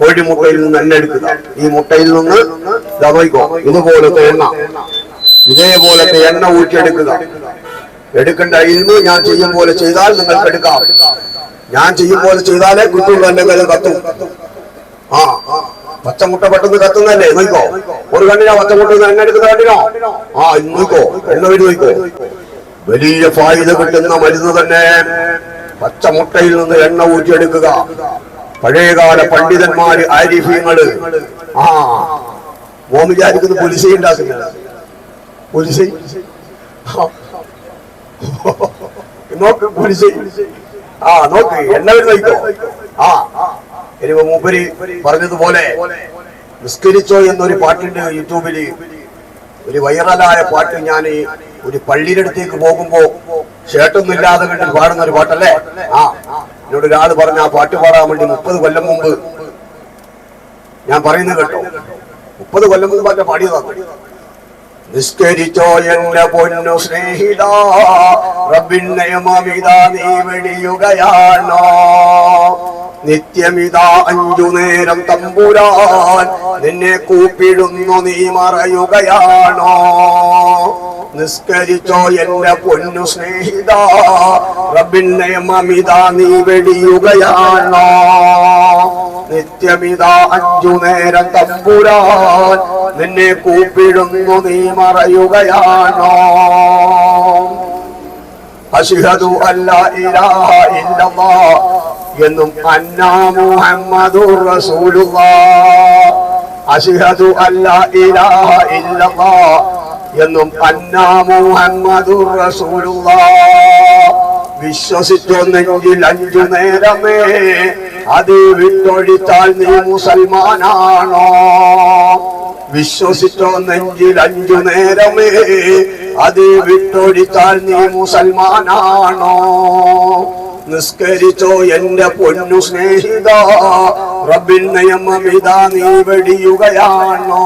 കോഴിമുട്ടയിൽ നിന്ന് എണ്ണ എടുക്കുക. ഈ മുട്ടയിൽ നിന്ന് ദാ നോക്കിക്കോ ഇതുപോലത്തെ എണ്ണ. ഇതേപോലത്തെ എണ്ണ ഊറ്റിയെടുക്കുക. എടുക്കേണ്ട ഇന്ന് ഞാൻ ചെയ്യും പോലെ ചെയ്താൽ നിങ്ങൾക്ക് എടുക്കാം. ഞാൻ ചെയ്യും പോലെ ചെയ്താലേ കുട്ടികൾ എന്റെ കയ്യിൽ കത്തും. ആ പച്ചമുട്ട പെട്ടെന്ന് കത്തുന്നല്ലേ നോക്കോ. ഒരു കണ്ണിനോ പച്ചമുട്ട എണ്ണ എടുക്കുന്ന കണ്ടിനോ? ആ നോക്കോ. എണ്ണ വരും നോക്കോ. വലിയ ഫായിദ കിട്ടുന്ന മരുന്ന് തന്നെ. പച്ചമുട്ടയിൽ നിന്ന് എണ്ണ ഊറ്റിയെടുക്കുക. പഴയകാല പണ്ഡിതന്മാര് ആരിഫ്യങ്ങൾ. ആ. ഓം വിചാരിക്കുന്നത് പുലിശ ഉണ്ടാക്കുന്നത് പുലിശ? നോക്ക് പുലിശ. ആ നോക്ക്. എണ്ണ ആ. ഇനിയിപ്പോ മൂപ്പര് പറഞ്ഞതുപോലെ നിസ്കരിച്ചോ എന്നൊരു പാട്ടുണ്ട് യൂട്യൂബിൽ. ഒരു വൈറലായ പാട്ട് ഞാൻ ഒരു പള്ളിയുടെ അടുത്തേക്ക് പോകുമ്പോ ഷേട്ടൊന്നും ഇല്ലാതെ കണ്ടിൽ പാടുന്ന ഒരു പാട്ടല്ലേ? ആ. എന്നോട് ഒരാൾ പറഞ്ഞ ആ പാട്ട് പാടാൻ വേണ്ടി മുപ്പത് കൊല്ലം മുമ്പ് ഞാൻ പറയുന്നത് കേട്ടോ. മുപ്പത് കൊല്ലം മുമ്പ് പാട്ട് പാടിയതാണ് നിസ്കരിച്ചോ എന്റെ പൊന്നു സ്നേഹിത മാമിതാ നീ വെടിയുകയാണോ? നിത്യമിതാ അഞ്ചു നേരം തമ്പുരാൻ നിന്നെ കൂപ്പിടുന്നു നീ മറയുകയാണോ? നിസ്കരിച്ചോ എന്റെ പൊന്നു സ്നേഹിത റബിന്റെ മമിത നീ വെടിയുകയാണോ? നിത്യമിത അഞ്ചു നേരം തമ്പുരാൻ നിന്നെ കൂപ്പിടുന്നു നീ മറയുകയാണോ? അശിഹതു അല്ല ഇലാഹ ഇല്ലല്ലാഹ് എന്നും അന്നാ മുഹമ്മദുർ റസൂലുള്ളാഹ് അഷിഹദു അല്ല ഇലാഹ ഇല്ലല്ലാഹ് എന്നും അന്നാ മുഹമ്മദുർ റസൂലുള്ളാഹ് വിശ്വസിച്ചു അഞ്ചു നേരമേ അത് വിട്ടൊഴിച്ചാൽ നീ മുസൽമാനാണോ? വിശ്വസിച്ചോ നെഞ്ചിൽ അഞ്ചു നേരമേ അത് വിട്ടൊഴിച്ചാൽ നീ മുസൽമാനാണോ? നിസ്കരിച്ചോ എന്റെ പൊന്നു സ്നേഹിത. റബ്ബിൻ നിയമമിത നീ വെടിയുകയാണോ?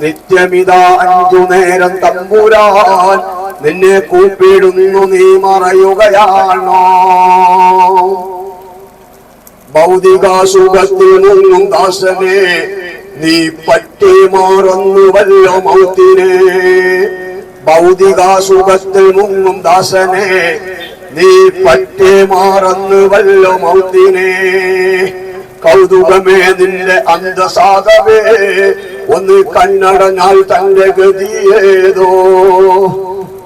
നിത്യമിത അഞ്ചു നേരം തമ്പുരാൻ നിന്നെ കൂപ്പിടുന്നു നീ മറയുകയാണോ? ഭൗതിക മുങ്ങും ദാസനെ നീ പറ്റി മാറുന്നുവല്ലോ മൗത്തിനെ. ഭൗതിക മുങ്ങും ദാസനെ നീ പറ്റി മാറുന്നുവല്ലോ മൗത്തിനെ കൗതുകമേ നിന്റെ അന്തസാകവേ ഒന്ന് കണ്ണടഞ്ഞാൽ തന്റെ ഗതിയേതോ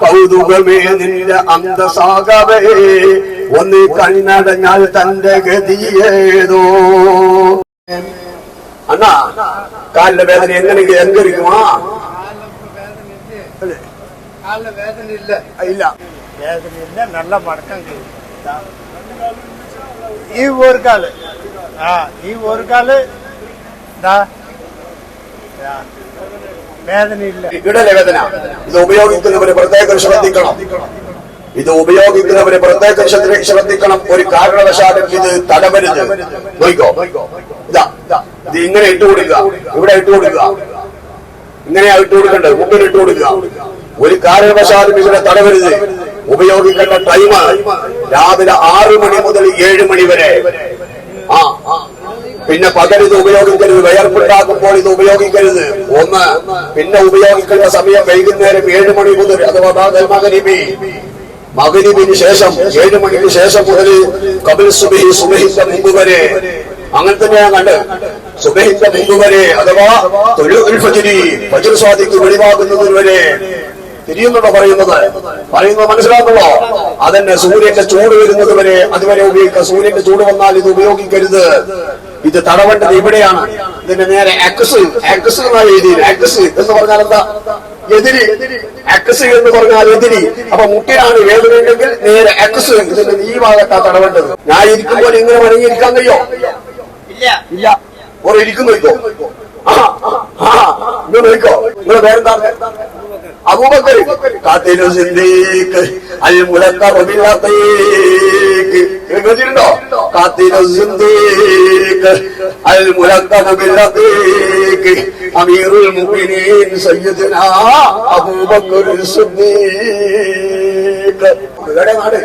കൗതുകമേ നിന്റെ അന്തസാകവേ ഒന്ന് കണ്ണടഞ്ഞാൽ തന്റെ ഗതിയേതോ അണ്ണാ കാലിന്റെ വേദന എങ്ങനെ എങ്കരിക്കുമാ காலில் வேதனை இல்ல ഇല്ല வேதனை இல்ல நல்ல மடக்கம் கேக்குது. ഈ ഒരു കാല് ആ ഈ ഒരു കാല് ദാ ദാ. വേദനയില്ല ഇടലെ വേദന ഇത് ഉപയോഗിക്കുന്നവര് പ്രത്യേകം ശ്രദ്ധിക്കണം ഇത് ഉപയോഗിക്കുന്നവര് പ്രത്യേകം ശ്രദ്ധ- ശ്രദ്ധിക്കണം ഒരു കാരണവശാലും ഇത് തടവരുത് നോയിക്കോ ഇതാ ഇത് ഇങ്ങനെ ഇട്ട് കൊടുക്കുക ഇവിടെ ഇട്ട് കൊടുക്കുക ഇങ്ങനെയാ ഇട്ട് കൊടുക്കേണ്ടത് മുമ്പിൽ ഇട്ട് കൊടുക്കുക ഒരു കാരണവശാലും ഇവിടെ തടവരുത് ഉപയോഗിക്കേണ്ട ടൈം രാവിലെ ആറ് മണി മുതൽ ഏഴ് മണി വരെ. ആ പിന്നെ പകരിത് ഉപയോഗിക്കരുത് വയർപ്പുണ്ടാക്കുമ്പോൾ ഇത് ഉപയോഗിക്കരുത്. ഒന്ന് പിന്നെ ഉപയോഗിക്കേണ്ട സമയം വൈകുന്നേരം ഏഴ് മണി മുതൽ അഥവാ മകരിബി മകരിബിന് ശേഷം ഏഴ് മണിക്ക് ശേഷം മുതൽ കപിൽ സുബഹി സുബഹിന്റെ മുമ്പ് വരെ. അങ്ങനെ ഞാൻ കണ്ട്. സുബഹിന്റെ മുമ്പ് വരെ അഥവാ തൊഴിൽ ഫജിരി ഫജിർ സ്വാദിക്ക് വെളിവാകുന്നത് വരെ തിരിയുന്നുണ്ടോ പറയുന്നത്? പറയുന്നത് മനസ്സിലാക്കുള്ളോ അതന്നെ സൂര്യന്റെ ചൂട് വരുന്നത് വരെ അതുവരെ ഉപയോഗിക്കുക സൂര്യന്റെ ചൂട് വന്നാൽ ഇത് ഉപയോഗിക്കരുത്. ഇത് തടവേണ്ടത് ഇവിടെയാണ്. ഇതിന്റെ നേരെ അക്സ് അക്സ് എന്നാണ് എഴുതിയത്? അക്സ് എന്ന് പറഞ്ഞാൽ എന്താ? എതിരി. അക്സ് എന്ന് പറഞ്ഞാൽ എതിരി. അപ്പൊ മുട്ടിലാണ് വേദനയുണ്ടെങ്കിൽ നേരെ അക്സ് ഇതിന്റെ നീ ഭാഗത്താ തടവേണ്ടത്. ഞാൻ ഇരിക്കുമ്പോൾ ഇങ്ങനെ വേണമെങ്കിൽ ഇരിക്കാൻ കഴിയോ? ഇല്ല. ഇല്ല. ഓർ ഇരിക്കുന്നു ഇപ്പോ? ആ ആ ഇങ്ങനെ നോക്കോ. നിങ്ങൾ പേരെന്താ അബൂബക്കർ കാത്തിനു സിദ്ദീഖ് അൽ മുലക്കറ ബില്ലത്തീഖ് കേട്ടിട്ടുണ്ടോ കാത്തിനു സിദ്ദീഖ് അൽ മുലക്കറ ബില്ലത്തീഖ് അമീറുൽ മുഅ്മിനീൻ സയ്യിദുനാ അബൂബക്കർ സിദ്ദീഖ്. എവിടെ നാട്.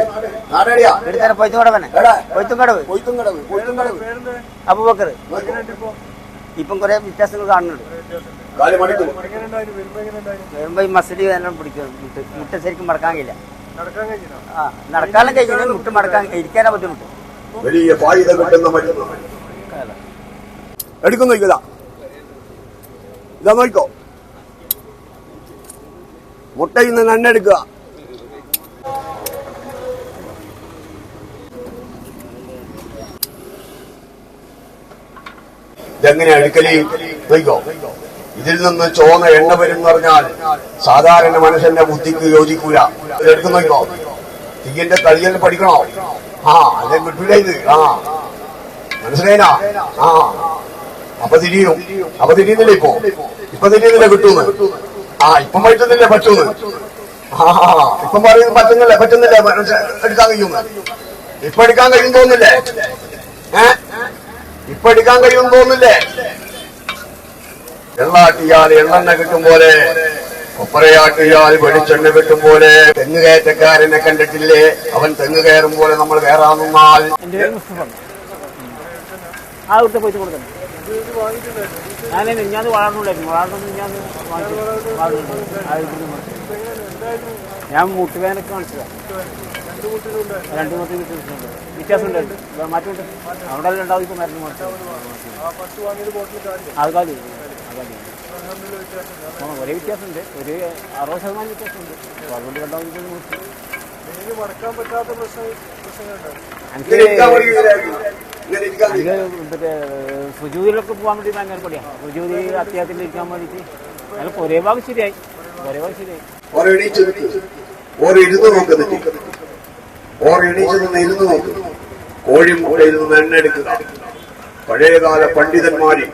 നാടേടിയാ എടുത്താൽ പൊയ്ത്തും കടവനെ എടാ. പൊയ്ത്തും കടവ് കൊയ്ത്തും കടവ് കൊയ്ത്തും അബൂബക്കർ ഇപ്പം കുറെ വ്യത്യാസങ്ങൾ കാണുന്നുണ്ട്. വരുമ്പോ ഈ മസിലി എല്ലാം പിടിക്കും. മുട്ട് മുട്ട ശരിക്കും മടക്കാൻ കഴിയില്ല. ആ നടക്കാനും കഴിയുന്നത് മുട്ട് മടക്കാൻ ഇരിക്കാനാ ബുദ്ധിമുട്ട്. എടുക്കുന്നു ഇതാ. ഇതാ നോക്കോ മുട്ടയിൽ നിന്ന് എണ്ണെടുക്കുക ഇതെങ്ങനെയാ അടുക്കലി പോയിക്കോ ഇതിൽ നിന്ന് ചോന്ന എണ്ണ വരും പറഞ്ഞാൽ സാധാരണ മനുഷ്യന്റെ ബുദ്ധിക്ക് യോജിക്കൂല. നോക്കോ തീയന്റെ കളിയൽ പഠിക്കണോ? ആ അതെ കിട്ടൂല ഇത്? ആ. മനസ്സിലായിനാ? ആ. അപ്പൊ തിരിയും. അപ്പൊ തിരിയുന്നില്ല ഇപ്പോ? ഇപ്പൊ തിരിയുന്നില്ല കിട്ടൂന്ന് ആ ഇപ്പം പറ്റുന്നില്ല പറ്റൂന്ന് ആ ഇപ്പം പറയുന്നത് പറ്റുന്നില്ല പറ്റുന്നില്ല. എടുക്കാൻ കഴിയുന്നു ഇപ്പൊ എടുക്കാൻ കഴിയും തോന്നില്ലേ ഏ? ഇപ്പൊ എടുക്കാൻ കഴിയുമെന്ന് തോന്നില്ലേ എള്ളാട്ടിയാൽ എള്ളെണ്ണ കിട്ടും പോലെ കൊപ്പരയാട്ടിയാൽ വെളിച്ചെണ്ണ കിട്ടും പോലെ. തെങ്ങ് കയറ്റക്കാരനെ കണ്ടിട്ടില്ലേ? അവൻ തെങ്ങ് കയറും പോലെ നമ്മൾ കയറാൻ നിന്നാൽ ഞാൻ ഞാൻ വളർന്നുണ്ടായിരുന്നു മുട്ടുവേനൊക്കെ കാണിച്ചതാണ് രണ്ട് മുട്ടി വ്യത്യാസമുണ്ട്. മാറ്റമുണ്ട് അവിടെ ഉണ്ടാവും. മരുന്ന് മാറ്റം. അത് കാലി ഒരേ വ്യത്യാസമുണ്ട്. ഒരു അറുപത് ശതമാനം വ്യത്യാസമുണ്ട്. അപ്പൊ അതുകൊണ്ട് രണ്ടാമത് കഴിയില്ല. മറ്റേ സുജൂതിലൊക്കെ പോകാൻ വേണ്ടി ഭയങ്കര പടിയാണ് സുജൂതി അത്യാവശ്യത്തിൽ ഇരിക്കാൻ വേണ്ടിയിട്ട്. ഒരേ ഭാഗം ശരിയായി. ഒരേ ഭാഗം ശരിയായി. ഓർ എണീച്ച് നിന്ന് ഇരുന്ന് നോക്ക്. കോഴിമുട്ടയിൽ നിന്ന് എണ്ണെടുക്കുക പഴയകാല പണ്ഡിതന്മാര്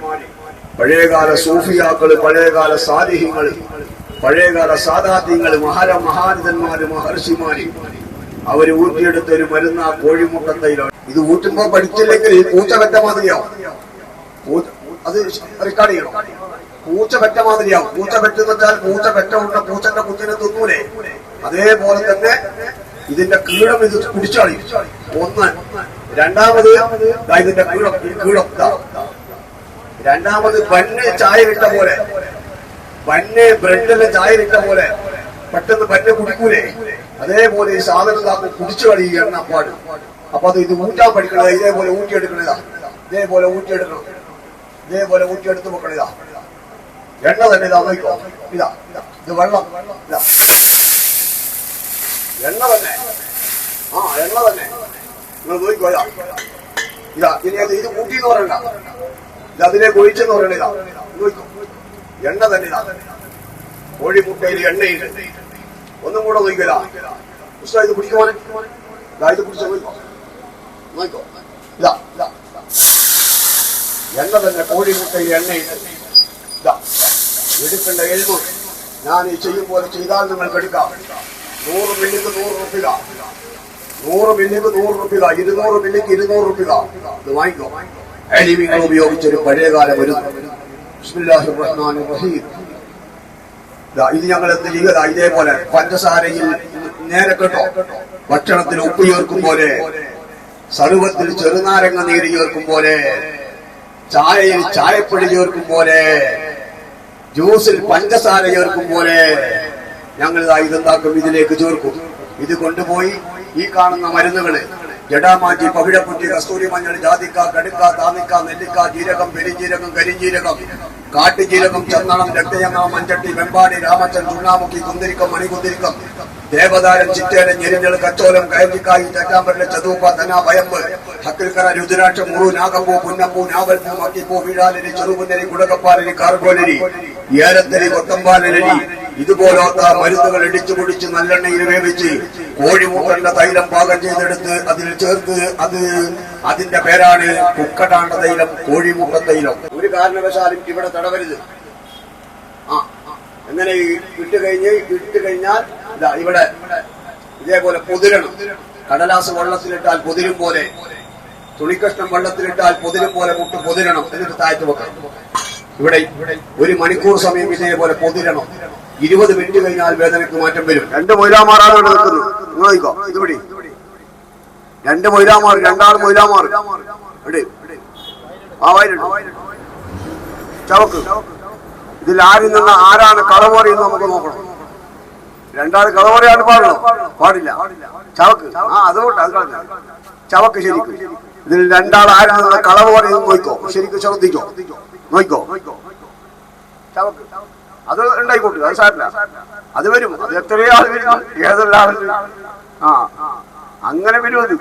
പഴയകാല സൂഫിയാക്കൾ പഴയകാല സാലിഹ്യങ്ങൾ പഴയകാല സാധാത്യങ്ങൾ മഹാര മഹാരഥന്മാര് മഹർഷിമാര് അവർ ഊറ്റിയെടുത്ത ഒരു മരുന്ന് ആ കോഴിമുട്ടത്തൈലാണ്. ഇത് ഊറ്റുമ്പോ പഠിച്ചില്ലെങ്കിൽ പൂച്ച വെറ്റ മാതിരിയാവും അത് റെക്കോർഡ് ചെയ്യണം. പൂച്ച വെറ്റ മാതിരിയാവും. പൂച്ച വെറ്റെന്ന് വെച്ചാൽ പൂച്ച വെറ്റ ഉണ്ട പൂച്ചന്റെ കുത്തിനെ തിന്നൂലേ? അതേപോലെ തന്നെ ഇതിന്റെ കീഴം ഇത് പിടിച്ചാളി. ഒന്ന്. രണ്ടാമത് ഇതിന്റെ കീഴം ദാ. രണ്ടാമത് ചായ വിട്ട പോലെ. പന്ന് ചായ വിട്ട പോലെ. പെട്ടെന്ന് പന്ന് കുടിക്കൂലേ? അതേപോലെ ഈ സാധനം കാത്ത് കുടിച്ചു കളി എണ്ണ പാട്. അപ്പൊ അത് ഇത് ഊറ്റാൻ പഠിക്കണത് ഇതേപോലെ ഊറ്റിയെടുക്കണതാ. ഇതേപോലെ ഊറ്റിയെടുക്കണം. ഇതേപോലെ ഊറ്റിയെടുത്ത് വെക്കണതാ. എണ്ണ തന്നെ ഇതാ നോക്കോ ഇതാ ഇതാ. ഇത് വെള്ളം. ഇതാ. എണ്ണ തന്നെ. ആ എണ്ണ തന്നെ. നിങ്ങൾ നോക്കിക്കോയാ ഇതാ ഇനി അത് ഇത് കൂട്ടി എന്ന് പറയണ്ട. ഇത് അതിലേക്ക് ഒഴിച്ചെന്ന് ഇതാ. നോക്കോ എണ്ണ തന്നെ ഇതാ. കോഴിമുട്ടയിൽ എണ്ണയിൽ ഒന്നും കൂടെ നോക്കില്ല ഇത്. കുടിക്കോ ഇതാ ഇത് കുടിച്ച നോക്കോ നോക്കോ ഇതാ ഇതാ എണ്ണ തന്നെ കോഴിമുട്ടയിൽ എണ്ണയിൽ ഇതാ എടുക്കേണ്ട എഴുതും ഞാൻ ഈ ചെയ്യും പോലെ ചെയ്താൽ നിങ്ങൾക്ക് എടുക്കാം. നൂറ് മില്ലിക്ക് നൂറ് റുപ്യ നൂറ് മില്ലിക്ക് നൂറ് റുപ്യ ഇരുന്നൂറ് മില്ലിക്ക് ഇരുന്നൂറ് റുപ്യ ഇത്. വാങ്ങിക്കോ. അലിമികൾ ഉപയോഗിച്ചൊരു പഴയകാല മരുന്ന് ബിസ്മില്ലാഹിർ റഹ്മാനിർ റഹീം ഇത് ഞങ്ങൾ എന്ത് ചെയ്യുക ഇതേപോലെ പഞ്ചസാരയിൽ നേരെ കേട്ടോ. ഭക്ഷണത്തിൽ ഉപ്പ് ചേർക്കും പോലെ സർവത്തിൽ ചെറുനാരങ്ങ നീര് ചേർക്കും പോലെ ചായയിൽ ചായപ്പൊടി ചേർക്കും പോലെ ജ്യൂസിൽ പഞ്ചസാര ചേർക്കും പോലെ ഞങ്ങൾ ഇതാ ഇതെന്താക്കും? ഇതിലേക്ക് ചേർക്കും. ഇത് കൊണ്ടുപോയി ഈ കാണുന്ന മരുന്നുകൾ. ജഡാമാറ്റി പവിഴക്കുറ്റി കസ്തൂരി മഞ്ഞൾ ജാതിക്ക കടുക്ക താമിക്ക നെല്ലിക്ക ജീരകം പെരിഞ്ജീരകം കരിഞ്ജീരകം കാട്ടുജീരകം ചന്ദനം രക്തയങ്ങ മഞ്ചട്ടി വെമ്പാടി രാമച്ചൻ ചുണ്ണാമുക്കി കുന്തിരിക്കം മണികുന്തിരിക്കം ദേവതാരം ചിറ്റേരൻ ഞെരിഞ്ഞൾ കച്ചോലം കയറ്റിക്കായി ചറ്റാമ്പരലെ ചതൂപ്പ ധന വയമ്പ് ഹക്കിൽക്കര രുദ്രാക്ഷം മുറു നാഗപ്പൂ പുന്നപ്പൂ നാവൽപ്പൂ മക്കിപ്പൂ വീഴാലരി ചെറുപുന്നരി കുടകപ്പാലരി കാർഗോലരി ഏലത്തരി കൊത്തമ്പാലരി ഇതുപോലത്തെ മരുന്നുകൾ ഇടിച്ചു പൊടിച്ച് നല്ലെണ്ണയിൽ വേവിച്ച് കോഴിമുട്ടന്റെ തൈലം പാകം ചെയ്തെടുത്ത് അതിൽ ചേർത്ത് അത് അതിന്റെ പേരാണ് കുക്കടാണ്ട തൈലം കോഴിമുട്ട തൈലം. ഒരു കാരണവശാലും ഇവിടെ തടവരുത്. ആ എങ്ങനെ വിട്ട് കഴിഞ്ഞ് ഇട്ട് കഴിഞ്ഞാൽ ഇതാ ഇവിടെ ഇതേപോലെ പൊതിരണം. കടലാസ് വെള്ളത്തിലിട്ടാൽ പൊതിരും പോലെ. തുണിക്കഷ്ണം വെള്ളത്തിലിട്ടാൽ പൊതിരും പോലെ മുട്ട് പൊതിരണം. എന്നിട്ട് താഴ്ത്തു വെക്കണം. ഇവിടെ ഒരു മണിക്കൂർ സമയം ഇതേപോലെ പൊതിരണം. ഇരുപത് മിനിറ്റ് കഴിഞ്ഞാൽ വേദനയ്ക്ക് മാറ്റം വരും. രണ്ട് മൊയിലാമാറാണ് ഇവിടെ നിൽക്കുന്നത്. നിങ്ങൾ നോക്കോ രണ്ട് മൊയിലാമാർ രണ്ടാൾ മൊയിലാമാർ. ചവക്ക്. ഇതിൽ ആരിൽ നിന്ന് ആരാണ് കളമറിയെന്ന് നമുക്ക് നോക്കണം. രണ്ടാൾ കളമറിയാണ് പാടണം. പാടില്ല. ചവക്ക്. ആ അതുകൊണ്ട് ചവക്ക് ശരിക്കും. ഇതിൽ രണ്ടാൾ ആരിൽ നിന്ന് കളമറിയെന്ന് നോക്കോ ശരിക്കും ശ്രദ്ധിക്കോ. നോക്കോ ചവക്ക്. അത് ഉണ്ടായിക്കോട്ടെ അത് സാരില്ല അത് വരും അത് എത്രയോ ആൾ വരും ഏതെല്ലാം ആ അങ്ങനെ വരും അത്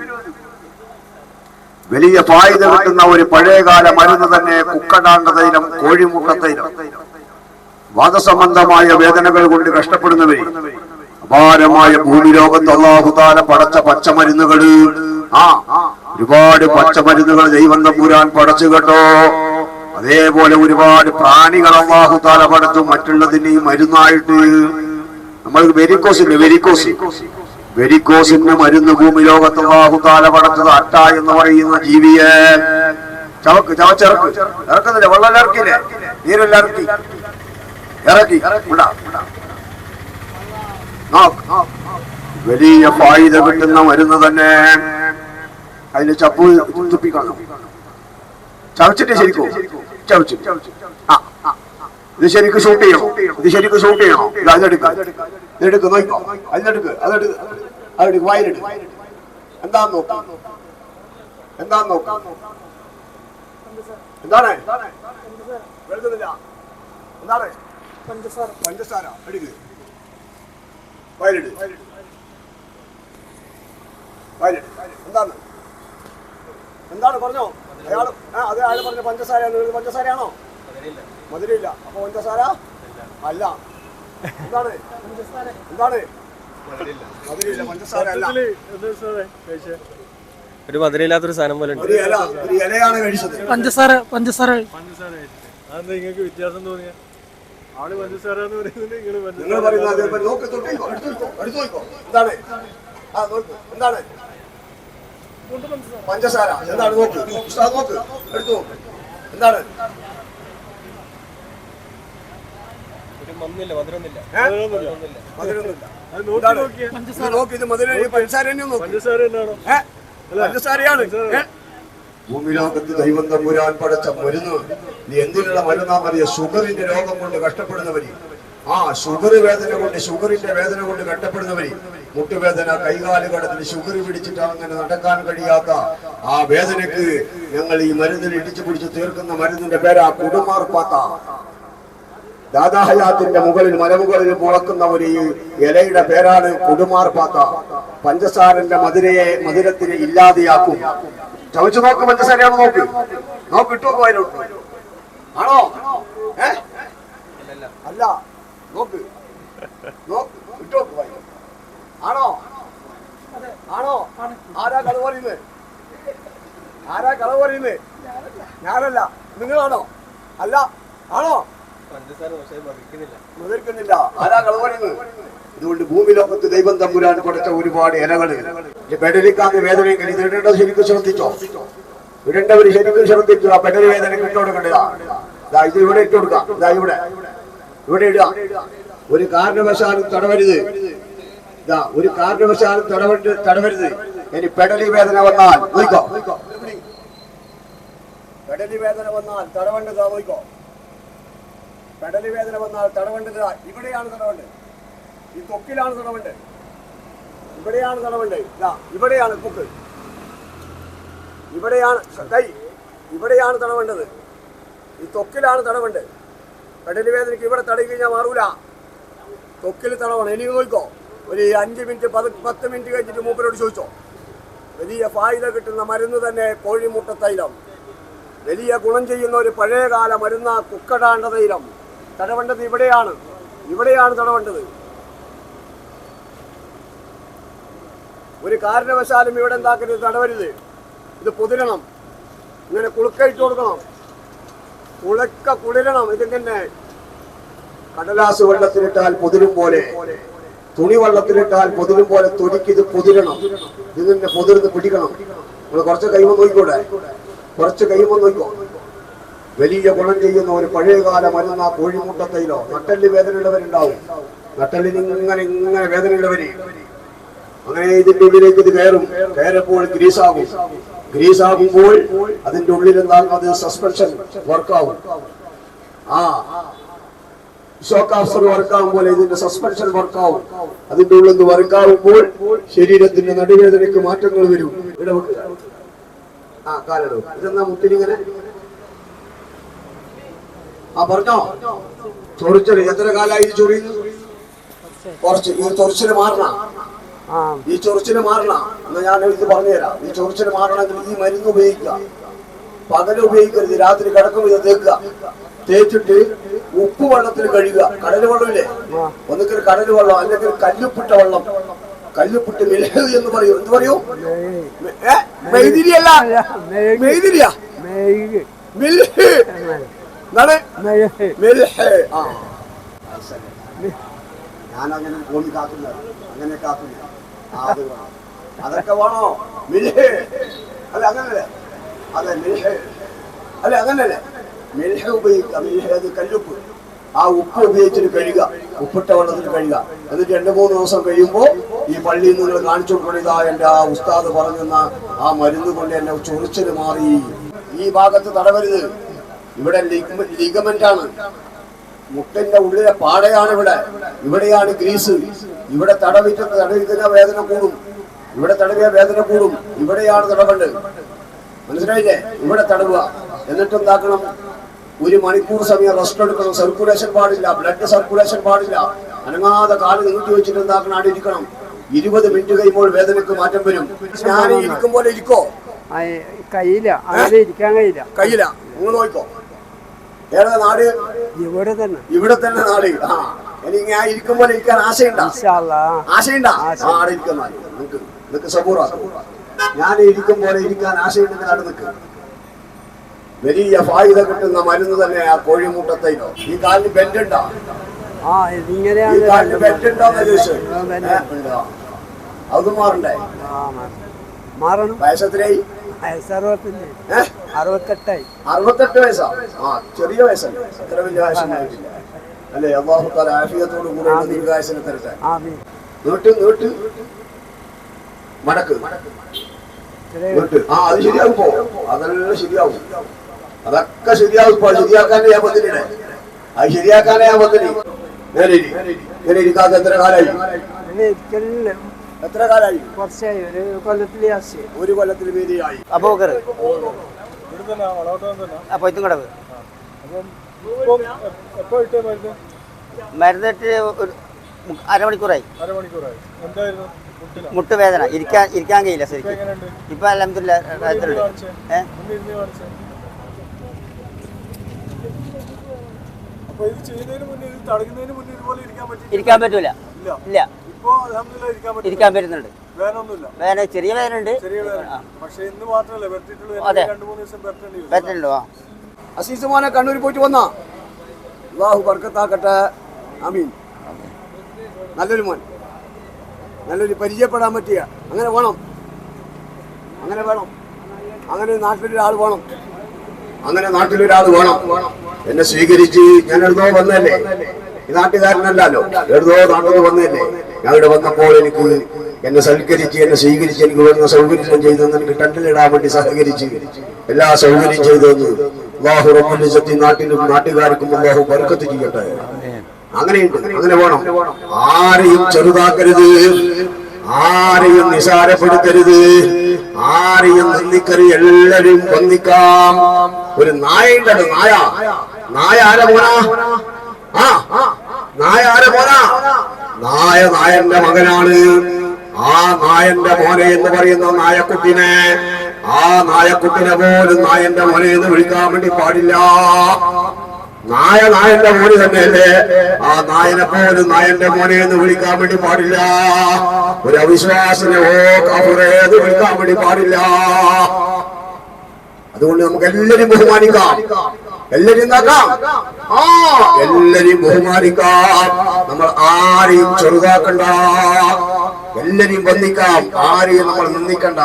വലിയ ഫായുധ കിട്ടുന്ന ഒരു പഴയകാല മരുന്ന് തന്നെ കുക്കടാണ്ട തൈലം കോഴിമുട്ട തൈലം. വാദസംബന്ധമായ വേദനകൾ കൊണ്ട് കഷ്ടപ്പെടുന്നവര് അപാരമായ ഭൂമിലോകത്ത് അള്ളാഹുതാല പടച്ച പച്ചമരുന്നുകൾ. ആ ഒരുപാട് പച്ചമരുന്നുകൾ ദൈവം തമ്പുരാൻ പടച്ചു കേട്ടോ. അതേപോലെ ഒരുപാട് പ്രാണികൾ അള്ളാഹുതാല പടച്ചു മറ്റുള്ളതിന് ഈ മരുന്നായിട്ട് നമ്മൾ വെരിക്കോസിന്റെ വെരിക്കോസ്. വെരിക്കോസിന്റെ മരുന്ന് ഭൂമി ലോകത്ത് അള്ളാഹു താല പടച്ചത് അട്ട എന്ന് പറയുന്ന ജീവിയെ. ചവക്ക് ചവച്ചിറക്ക് ഇറക്കുന്നില്ല? വെള്ളം ഇറക്കില്ലേ നീരെല്ലാം ഇറക്കി. ഇറക്കി. വലിയ ഫായിത കിട്ടുന്ന മരുന്ന് തന്നെ. അതിന് ചപ്പു തുപ്പിക്കണം ചവച്ചിട്ട് ശരിക്കും? ചവച്ചു ആ. ഇത് ശരിക്കും ഷൂട്ട് ചെയ്യണം? ഇത് ശരിക്കും ഷൂട്ട് ചെയ്യണം? ഇത് അതിലെടുക്ക. ഇതെടുക്ക് നോക്കോ അതിലെടുക്ക് അതെടുക്ക് അതെടുക്ക് വായിലെടുക്ക്. എന്താ നോക്ക്? എന്താ നോക്ക്? എന്താണ്? എന്താണ്? പറഞ്ഞോ. അയാൾ ആ അതെ അയാൾ പറഞ്ഞ പഞ്ചസാര പഞ്ചസാരയാണോ? മധുരയില്ല. അപ്പൊ പഞ്ചസാര? അല്ല. എന്താണ്? എന്താണ്? മധുരയില്ല. പഞ്ചസാര അല്ല. ഒരു മധുരയില്ലാത്തൊരു സാധനം പോലെ ഉണ്ട്. ഒരു ഇല ഒരു ഇലയാണ് കഴിച്ചത്. പഞ്ചസാര പഞ്ചസാര. അതെന്താ നിങ്ങൾക്ക് വ്യത്യാസം തോന്നിയ ആൾ പഞ്ചസാര എന്ന് പറയുന്നത് നിങ്ങൾ എടുത്തു എന്താണ്? ആ നോക്ക് എന്താണ്? പഞ്ചസാര. എന്താണ് നോക്ക്? ഉസ്താദ് നോക്ക്. എടുത്തു നോക്ക്. എന്താണ്? ഭൂമിലോകത്ത് ദൈവം തമ്പുരാൻ പടച്ച മരുന്ന് നീ എന്തിനുള്ള മരുന്നാ മതിയ ഷുഗറിന്റെ രോഗം കൊണ്ട് കഷ്ടപ്പെടുന്നവര് ആ ഷുഗർ വേദന കൊണ്ട് ഷുഗറിന്റെ വേദന കൊണ്ട് കഷ്ടപ്പെടുന്നവര് മുട്ടുവേദന കൈകാൽ കടത്തിന് ഷുഗർ പിടിച്ചിട്ട് അങ്ങനെ നടക്കാൻ കഴിയാത്ത ആ വേദനക്ക് ഞങ്ങൾ ഈ മരുന്നിൽ ഇടിച്ചു പിടിച്ച് തീർക്കുന്ന മരുന്നിന്റെ പേരാ കുടുമാർപ്പാത്ത. ദാദാഹയാത്തിന്റെ മുകളിൽ മലമുകളിൽ മുളക്കുന്ന ഒരു ഇലയുടെ പേരാണ് കുടുമാർപ്പാത്ത. പഞ്ചസാരന്റെ മധുരയെ മധുരത്തിന് ഇല്ലാതെയാക്കും. ചവച്ചു നോക്ക് പഞ്ചസാരയാണോ നോക്ക്. നോക്കിട്ടു നോക്ക് അതിലോട്ട്. ആണോ? അല്ല. നോക്ക്. നോക്ക് ഇട്ടു നോക്ക് ആണോ? ആണോ? ആരാ കള പറയുന്നത് ആരാ കള പറയുന്നത് ഞാനല്ല. നിങ്ങളാണോ? അല്ല. ആണോ? മുതിർക്കുന്നില്ല ആരാ കളവറിയുന്നത് ഇതുകൊണ്ട് ഭൂമി ലോകത്ത് ദൈവം തമ്പുരാൻ കൊടുത്ത ഒരുപാട് ഇലകൾ ഈ പെടലിക്കാന്ന് വേദനയെങ്കിൽ ഇത് ഇടേണ്ടത് ശരിക്കും ശ്രദ്ധിച്ചോ? ഇടേണ്ടവര് ശരിക്കും ശ്രദ്ധിച്ചു? ആ പെടലി വേദന ഇട്ട് കൊടുക്കേണ്ടതാ ദാ ഇത് ഇവിടെ ഇട്ടുകൊടുക്കാം ഇതാ ഇവിടെ. ഇവിടെ ഇടുക ഒരു കാരണവശാലും തടവരുത്. ഇതാ ഒരു കാരണവശാലും തടവരുത് തടവരുത്. ഇനി പെടലി വേദന വന്നാൽ നോക്കോ പെടലി വേദന വന്നാൽ തടവണ്ടത് നോക്കോ പെടലി വേദന വന്നാൽ തടവേണ്ടത്. ഇവിടെയാണ് തടവേണ്ടത്. ഈ തൊക്കിലാണ് തടവേണ്ടത്. ഇവിടെയാണ് തടവേണ്ടത്. ഇതാ ഇവിടെയാണ് തൊക്ക്. ഇവിടെയാണ് കൈ ഇവിടെയാണ് തടവേണ്ടത്. ഈ തൊക്കിലാണ് തടവേണ്ടത്. പെടലി വേദനയ്ക്ക് ഇവിടെ തടയി കഴിഞ്ഞാൽ മാറൂല. തൊക്കിൽ തടവണം. ഇനി നോക്കോ ഒരു അഞ്ച് മിനിറ്റ് പത് പത്ത് മിനിറ്റ് കഴിഞ്ഞിട്ട് മൂപ്പരോട് ചോദിച്ചോ. വലിയ ഫായിദ കിട്ടുന്ന മരുന്ന് തന്നെ കോഴിമുട്ട തൈലം. വലിയ ഗുണം ചെയ്യുന്ന ഒരു പഴയകാല മരുന്ന കുക്കടാണ്ട തൈലം. തടവേണ്ടത് ഇവിടെയാണ്. ഇവിടെയാണ് തടവേണ്ടത്. ഒരു കാരണവശാലും ഇവിടെ എന്താക്കരുത് തടവരുത്. ഇത് പൊതിരണം. ഇങ്ങനെ കുളുക്കയിട്ട് കൊടുക്കണം. കുളക്ക കുളിരണം ഇതിങ്ങനെ കടലാസ് വെള്ളത്തിലിട്ടാൽ പൊതിരും പോലെ തുണി വെള്ളത്തിലിട്ടാൽ പൊതിരും പോലെ തൊടിക്ക് ഇത് പൊതിരണം. ഇത് തന്നെ പൊതിർന്ന് പിടിക്കണം. നമ്മൾ കുറച്ച് കൈമ നോക്കിക്കൂടെ? കുറച്ച് കൈമ നോക്കോ വലിയ ഗുണം ചെയ്യുന്ന ഒരു പഴയകാല മരുന്ന കോഴിമുട്ടത്തയിലോ നട്ടൽ വേദനയുള്ളവരുണ്ടാവും. നട്ടലിന് ഇങ്ങനെ ഇങ്ങനെ വേദനയുള്ളവര്. അങ്ങനെ ഇതിന്റെ ഉള്ളിലേക്ക് ഇത് കയറും. കയറപ്പോൾ ഗ്രീസാകും. ഗ്രീസാകുമ്പോൾ അതിന്റെ ഉള്ളിൽ എന്താകും? അത് സസ്പെൻഷൻ വർക്കാവും ആ. ഷോക്ക് ആബ്സർ പോലെ ഇതിന്റെ സസ്പെൻഷൻ വർക്കാവും അതിന്റെ ഉള്ളിൽ നിന്ന് വർക്കാവുമ്പോൾ ശരീരത്തിന്റെ നടുവേദനയ്ക്ക് മാറ്റങ്ങൾ വരും. ഇടവെക്കുക. ആ കാലിടും ഇതെന്നാ മുട്ടിനിങ്ങനെ? ആ പറഞ്ഞോ? ചൊറിച്ചൽ. എത്ര കാലായി ചൊറിയുന്നു? കുറച്ച്. ഈ ചൊറിച്ചിൽ മാറണം. ഈ ചൊറിച്ചിന് മാറണം. എന്ന് ഞാൻ ഇത് പറഞ്ഞുതരാം. ഈ ചൊറിച്ചിന് മാറണമെങ്കിൽ ഈ മരുന്ന് ഉപയോഗിക്കുക. പകൽ ഉപയോഗിക്കരുത്. രാത്രി കിടക്കും ഇത് തേക്കുക. തേച്ചിട്ട് ഉപ്പ് വെള്ളത്തിൽ കഴുകുക. കടൽ വെള്ളമില്ലേ? ഒന്നുകിൽ കടൽ വെള്ളം അല്ലെങ്കിൽ കല്ലുപ്പിട്ട വെള്ളം. കല്ലുപ്പിട്ട് മിലഹ് എന്ന് പറയൂ. എന്ത് പറയൂ? ഏ? മെയ്തിരിയല്ല മെയ്തിരിയാ മെഴുക്. മിൽഹ് എന്താണ്? മെഴുക്. മിൽഹ് ആ. ഞാനങ്ങനെ ഭൂമി കാക്കുന്ന അങ്ങനെ കാക്കുന്ന ആ, അത് വേണം. അതൊക്കെ വേണോ? മിൽഹ്. അല്ല അങ്ങനല്ലേ. അതെ മിൽഹ്. അല്ല അങ്ങനല്ലേ. മിൽഹ ഉപയോഗിക്കുക. മിൽഹ് അത് കല്ലുപ്പ്. ആ ഉപ്പ് ഉപയോഗിച്ചിട്ട് കഴുകുക. ഉപ്പിട്ട വെള്ളത്തിൽ കഴുകുക. എന്നിട്ട് രണ്ട് മൂന്ന് ദിവസം കഴിയുമ്പോൾ ഈ പള്ളിയിൽ നിങ്ങൾ കാണിച്ചു കൊടുക്കണം. ഇതാ എന്റെ ആ ഉസ്താദ് പറഞ്ഞെന്ന ആ മരുന്ന് കൊണ്ട് എന്നെ ചൊറിച്ചത് മാറി. ഈ ഭാഗത്ത് തടവരുത്. ഇവിടെ ലിഗമെന്റ് ആണ് മുട്ടിന്റെ ഉള്ളിലെ പാടയാണ് ഇവിടെ ഇവിടെയാണ് ഗ്രീസ്. ഇവിടെ തടവിട്ട് തടവിക്കുന്ന വേദന കൂടും. ഇവിടെ തടവിയ വേദന കൂടും. ഇവിടെയാണ് തടവണ്ട്. മനസ്സിലായില്ലേ? ഇവിടെ തടവുക. എന്നിട്ട് എന്താക്കണം ഒരു മണിക്കൂർ സമയം റെസ്റ്റ് എടുക്കണം. സർക്കുലേഷൻ പാടില്ല. ബ്ലഡ് സർക്കുലേഷൻ പാടില്ല. അനങ്ങാതെ കാൽ നീട്ടി വെച്ചിട്ട് എന്താക്കണം? അവിടെ ഇരിക്കണം. ഇരുപത് മിനിറ്റ് കഴിയുമ്പോൾ വേദനക്ക് മാറ്റം വരും. ഞാൻ ഇരിക്കും? പോലെ ഇരിക്കോ കയ്യില്ല ഇരിക്കാൻ കഴിയില്ല. കയ്യില. നിങ്ങൾ നോക്കോ ഏതാ നാട്? ഇവിടെ തന്നെ. ഇവിടെ തന്നെ നാട്. ആ എനിക്ക് ഞാൻ ഇരിക്കും പോലെ ഇരിക്കാൻ ആശയുണ്ടാ. ആശയുണ്ടാ? ആടെ ഇരിക്കുന്ന സബൂറാ ഞാൻ ഇരിക്കും പോലെ ഇരിക്കാൻ ആശയുണ്ടെങ്കിൽ അവിടെ നിൽക്ക് വലിയ ഫായുധ കിട്ടുന്ന മരുന്ന് തന്നെ ആ കോഴിമുട്ടത്തൈനോ. ഈ കാലിന് ബെൻഡ് ഉണ്ടോ ആ ഈ കാലിന് ബെൻഡ് ഉണ്ടോന്ന് ചോദിച്ചു. ആ, bend. അത് മാറണ്ടേ? മാറണം. വയസ്സത്തിനായി ഏഹ് അറുപത്തെട്ടായി അറുപത്തെട്ട് വയസ്സാ? ആ ചെറിയ വയസ്സല്ലേ? അത്ര വലിയ അല്ലേ? അള്ളാഹു താല ആഫിയത്തോട് കൂടെ ദീർഘായുസിനെ തരട്ടെ. നീട്ട് നീട്ട്. മടക്ക്. നീട്ട്. ആ അത് ശരിയാകും പോ. അതെല്ലാം ശരിയാവും. അതൊക്കെ ശരിയാവും ഇപ്പൊ ശരിയാക്കാനേ ഞാൻ വന്നിട്ട് അത് ശരിയാക്കാനേ ഞാൻ വന്നിട്ട്. നേരെ ഇരിക്കാതെ എത്ര കാലായി? എത്ര കാലായി? കുറച്ചായി. ഒരു കൊല്ലത്തിൽ ഒരു കൊല്ലത്തിൽ വീതിയായി അബൂബക്കർ ഇവിടെ തന്നെ വളവട്ടം തന്നെ ആ പൊയ്ത്തുംകടവ് അപ്പം ഇട്ടേ മരുന്ന്? മരുന്നിട്ട് ഒരു അരമണിക്കൂറായി. മുട്ട് വേദന ഇരിക്കാൻ ഇരിക്കാൻ കഴിയില്ല ശരിക്കും. ഇപ്പൊ അലഹമില്ല ഇരിക്കാൻ പറ്റി ഇരിക്കാൻ പറ്റൂല. ഇല്ല. ഇരിക്കാൻ പറ്റുന്നുണ്ട്. വേദന ചെറിയ വേനുണ്ട്. അതെ. പറ്റുന്നുണ്ടോ അസീസ് മോനെ കണ്ണൂർ പോയിട്ട് വന്നാ. അള്ളാഹു ബർക്കത്താക്കട്ടെ. അമീൻ നല്ലൊരു മോൻ. നല്ലൊരു പരിചയപ്പെടാൻ പറ്റിയ. അങ്ങനെ വേണം. അങ്ങനെ വേണം. അങ്ങനെ നാട്ടിലൊരാൾ വേണം. അങ്ങനെ നാട്ടിലൊരാൾ വേണം. എന്നെ സ്വീകരിച്ച് ഞാൻ എഴുതോ വന്നല്ലേ ഈ നാട്ടുകാരനല്ലല്ലോ. എഴുതോ നാട്ടിൽ വന്നല്ലേ ഞാൻ ഇവിടെ വന്നപ്പോൾ എനിക്ക് എന്നെ സൽക്കരിച്ച് എന്നെ സ്വീകരിച്ച് എനിക്ക് വരുന്ന സൗകര്യം ചെയ്തു എനിക്ക് ടണ്ടിലിടാൻ വേണ്ടി സഹകരിച്ച്. എല്ലാ സൗകര്യം ചെയ്തു തന്നു. അള്ളാഹു റബ്ബുൽ ഇസ്സത്തി നാട്ടിലും നാട്ടുകാർക്കും അള്ളാഹു ബർക്കത്ത് ചെയ്യട്ടെ. അങ്ങനെയുണ്ട്. അങ്ങനെ വേണം. ആരെയും ചെറുതാക്കരുത്. ആരെയും നിസാരപ്പെടുത്തരുത്. ആരെയും നന്ദിക്കരുത് എല്ലാരും വന്നിക്കാം ഒരു നായയുണ്ട് നായ. നായ ആരെ പോരാ ആ നായ ആരെ പോരാ നായ നായന്റെ മകനാണ്. ആ നായന്റെ മോനെ എന്ന് പറയുന്ന നായക്കുട്ടിനെ ആ നായക്കുട്ടിനെ പോലും നായന്റെ മോനെ എന്ന് വിളിക്കാൻ വേണ്ടി പാടില്ല. നായ നായന്റെ മോന് തന്നെയല്ലേ? ആ നായനെ പോലും നായന്റെ മോനെ എന്ന് വിളിക്കാൻ വേണ്ടി പാടില്ല. ഒരു അവിശ്വാസനെ ഓ എന്ന് വിളിക്കാൻ വേണ്ടി പാടില്ല. അതുകൊണ്ട് നമുക്ക് എല്ലാവരും ബഹുമാനിക്കാം. എല്ലാരും എന്താക്കാം ആ എല്ലാരെയും ബഹുമാനിക്കാം. നമ്മൾ ആരെയും ചെറുതാക്കണ്ട. എല്ലാരെയും വന്ദിക്കാം. ആരെയും നമ്മൾ നിന്ദിക്കണ്ട.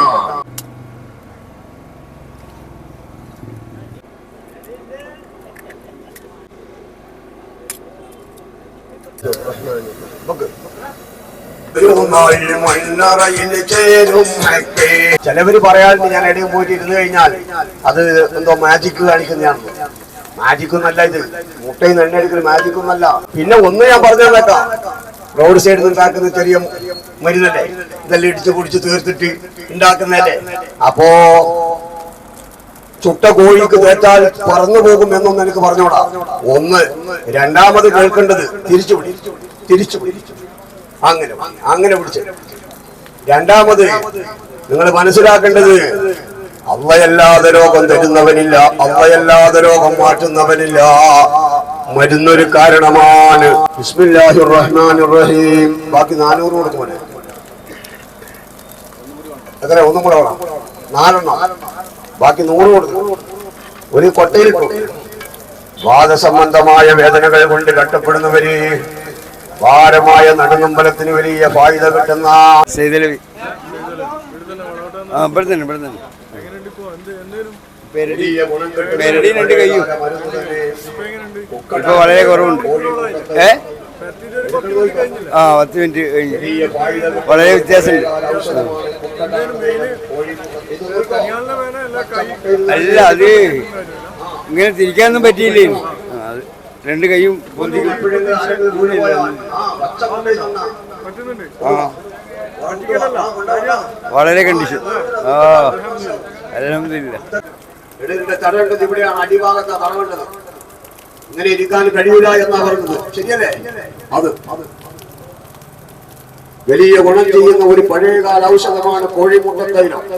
ചിലവര് പറയാറുണ്ട് ഞാൻ ഇടയിൽ പോയിട്ട് ഇരുന്ന് കഴിഞ്ഞാൽ അത് എന്തോ മാജിക്ക് കാണിക്കുന്നതാണ്. മാജിക് ഒന്നല്ല ഇത്. മുട്ടയിൽ നിന്ന് എണ്ണ എടുക്കൽ മാജിക് ഒന്നല്ല പിന്നെ ഒന്ന് ഞാൻ പറഞ്ഞു കേട്ടോ. റോഡ് സൈഡിൽ ഉണ്ടാക്കുന്ന ചെറിയ മരുന്നല്ലേ? ഇതെല്ലാം ഇടിച്ച് കുടിച്ച് തീർത്തിട്ട് ഉണ്ടാക്കുന്നതല്ലേ? അപ്പോ ചുട്ട കോഴിക്ക് കേട്ടാൽ പറന്നു പോകും എന്നൊന്ന് എനിക്ക് പറഞ്ഞോടാ. ഒന്ന്. രണ്ടാമത് കേൾക്കേണ്ടത് തിരിച്ചു പിടി. തിരിച്ചു പിടി. അങ്ങനെ അങ്ങനെ വിളിച്ചു രണ്ടാമത് നിങ്ങൾ മനസ്സിലാക്കേണ്ടത് അള്ളയല്ലാതെ രോഗം തരുന്നവനില്ല അള്ളയല്ലാതെ രോഗം മാറ്റുന്നവനില്ല. മരുന്നൊരു കാരണമാണ്. ബിസ്മില്ലാഹിർ റഹ്മാനിർ റഹീം ബാക്കി നാനൂറ് കൊടുത്തു പോലെ എത്ര ഒന്നും കൂടെ വേണം. നാലെണ്ണം. ബാക്കി നൂറ് കൊടുക്കും. ഒരു കൊട്ടയിൽ വാദസംബന്ധമായ വേദനകൾ കൊണ്ട് കട്ടപ്പെടുന്നവര് ഭാരമായ നടുനമ്പലത്തിന് വലിയ ഫായിദ കിട്ടുന്ന ഇവിടെ തന്നെ ഇവിടെ തന്നെ. പെരടി. രണ്ട് കയ്യും. ഇപ്പൊ വളരെ കുറവുണ്ട്. ഏ? ആ പത്ത് മിനിറ്റ് കഴിഞ്ഞു. വളരെ വ്യത്യാസമുണ്ട്. അല്ല കൈ അല്ല അത് ഇങ്ങനെ തിരിക്കാനൊന്നും പറ്റിയില്ലേ? രണ്ട് കൈയും പൊന്തി ആ വളരെ കണ്ടീഷൻ ആ. അലഹമില്ല ഇതിന്റെ തടവേണ്ടത് ഇവിടെയാണ് അടിഭാഗത്ത് തടവേണ്ടത് ഇങ്ങനെ ഇരിക്കാൻ കഴിയൂല എന്നാ പറയുന്നത്. ശരിയല്ലേ? അത്. അത് വലിയ ഗുണം ചെയ്യുന്ന ഒരു പഴയകാല ഔഷധമാണ് കോഴിമുട്ടത്തൈലം